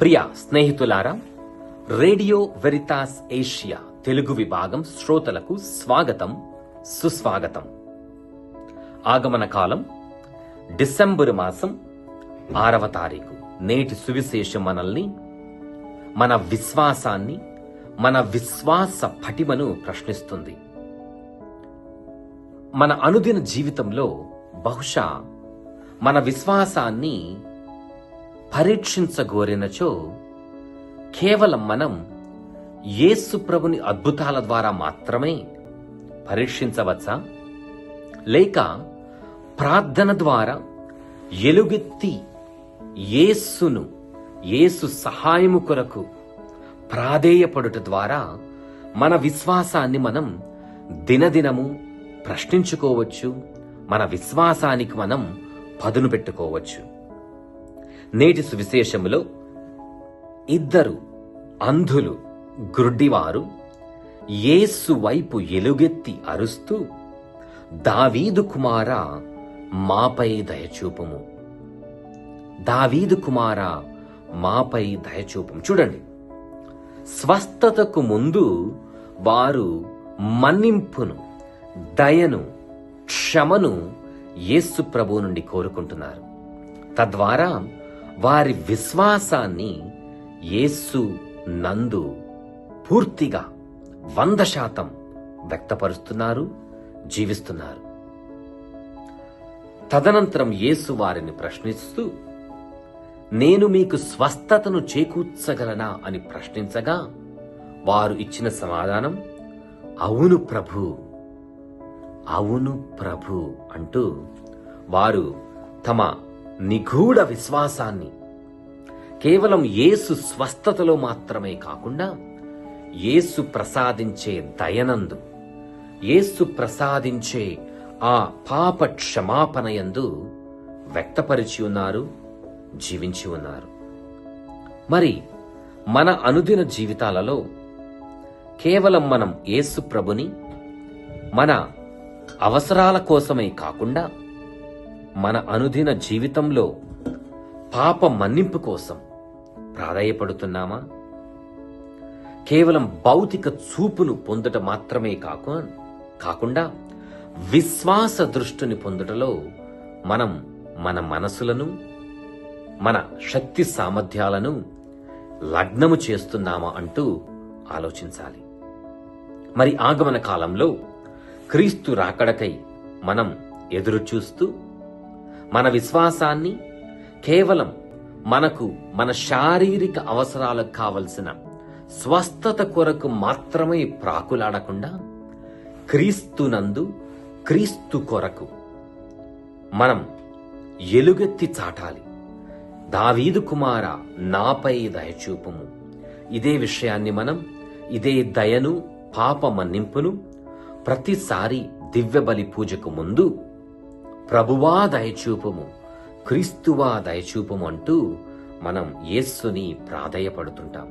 ప్రియ స్నేహితులారా radio Veritas Asia Telugu విభాగం శ్రోతలకు స్వాగతం సుస్వాగతం. ఆగమన కాలం డిసెంబర్ మాసం ఆరవ తారీఖు. నేటి సువిశేషం మనల్ని మన విశ్వాసాన్ని మన విశ్వాస పటిమను ప్రశ్నిస్తుంది. మన అనుదిన జీవితంలో బహుశా మన విశ్వాసాన్ని పరీక్షించగోరినచో కేవలం మనం యేసు ప్రభుని అద్భుతాల ద్వారా మాత్రమే పరీక్షించవచ్చా? లేక ప్రార్థన ద్వారా ఎలుగెత్తి యేసును యేసు సహాయము కొరకు ప్రాధేయపడుట ద్వారా మన విశ్వాసాన్ని మనం దినదినము ప్రశ్నించుకోవచ్చు మన విశ్వాసానికి మనం పదును పెట్టుకోవచ్చు. నేటి సువిశేషములో ఇద్దరు అంధులు గ్రుడ్డివారు యేసు వైపు ఎలుగెత్తి అరుస్తూ దావీదు కుమారా మాపై దయచూపుము. దావీదు కుమారా మాపై దయచూపము. చూడండి స్వస్థతకు ముందు వారు మన్నింపును దయను క్షమను యేసు ప్రభు నుండి కోరుకుంటున్నారు. తద్వారా వారి విశ్వాసాన్ని యేసు నందు పూర్తిగా వంద శాతం వ్యక్తపరుస్తున్నారు జీవిస్తున్నారు. తదనంతరం యేసు వారిని ప్రశ్నిస్తూ నేను మీకు స్వస్థతను చేకూర్చగలనా అని ప్రశ్నించగా వారు ఇచ్చిన సమాధానం అవును ప్రభు అవును ప్రభు అంటూ వారు తమ నిగూఢ విశ్వాసాన్ని. కేవలం యేసు స్వస్థతలో మాత్రమే కాకుండా యేసు ప్రసాదించే దయనందు యేసు ప్రసాదించే ఆ పాప క్షమాపణయందు వ్యక్తపరిచి ఉన్నారు జీవించి ఉన్నారు. మరి మన అనుదిన జీవితాలలో కేవలం మనం యేసు ప్రభుని మన అవసరాల కోసమే కాకుండా మన అనుదిన జీవితంలో పాప మన్నింపు కోసం ప్రాధాయపడుతున్నామా? కేవలం భౌతిక చూపును పొందుట మాత్రమే కాకు కాకుండా విశ్వాస దృష్టిని పొందుటలో మనం మన మనసులను మన శక్తి సామర్థ్యాలను లగ్నము చేస్తున్నామా అంటూ ఆలోచించాలి. మరి ఆగమన కాలంలో క్రీస్తు రాకడకై మనం ఎదురు చూస్తూ మన విశ్వాసాన్ని కేవలం మనకు మన శారీరక అవసరాలకు కావలసిన స్వస్థత కొరకు మాత్రమే ప్రాకులాడకుండా క్రీస్తునందు క్రీస్తు కొరకు మనం ఎలుగెత్తి చాటాలి. దావీదు కుమార నాపై దయచూపము ఇదే విషయాన్ని మనం ఇదే దయను పాప మన్నింపును ప్రతిసారి దివ్య బలి పూజకు ముందు ప్రభువా దయచూపము క్రీస్తువా దయచూపము అంటూ మనం యేస్సుని ప్రాధేయపడుతుంటాం.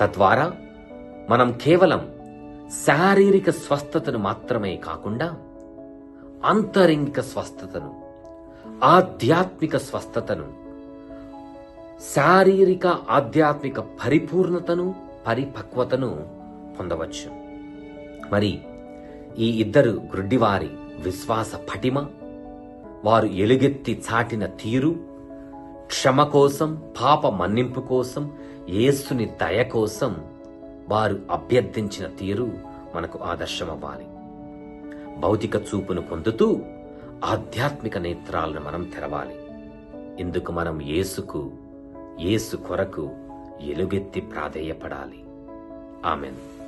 తద్వారా మనం కేవలం శారీరక స్వస్థతను మాత్రమే కాకుండా అంతరింగిక స్వస్థతను ఆధ్యాత్మిక స్వస్థతను శారీరక ఆధ్యాత్మిక పరిపూర్ణతను పరిపక్వతను పొందవచ్చు. మరి ఈ ఇద్దరు గ్రుడ్డివారి విశ్వాస పటిమ వారు ఎలుగెత్తి చాటిన తీరు క్షమ కోసం పాప మన్నింపు కోసం ఏసుని దయ కోసం వారు అభ్యర్థించిన తీరు మనకు ఆదర్శమవ్వాలి. భౌతిక చూపును పొందుతూ ఆధ్యాత్మిక నేత్రాలను మనం తెరవాలి. ఇందుకు మనం యేసుకు ఏసు కొరకు ఎలుగెత్తి ప్రాధేయపడాలి. ఆమెన్.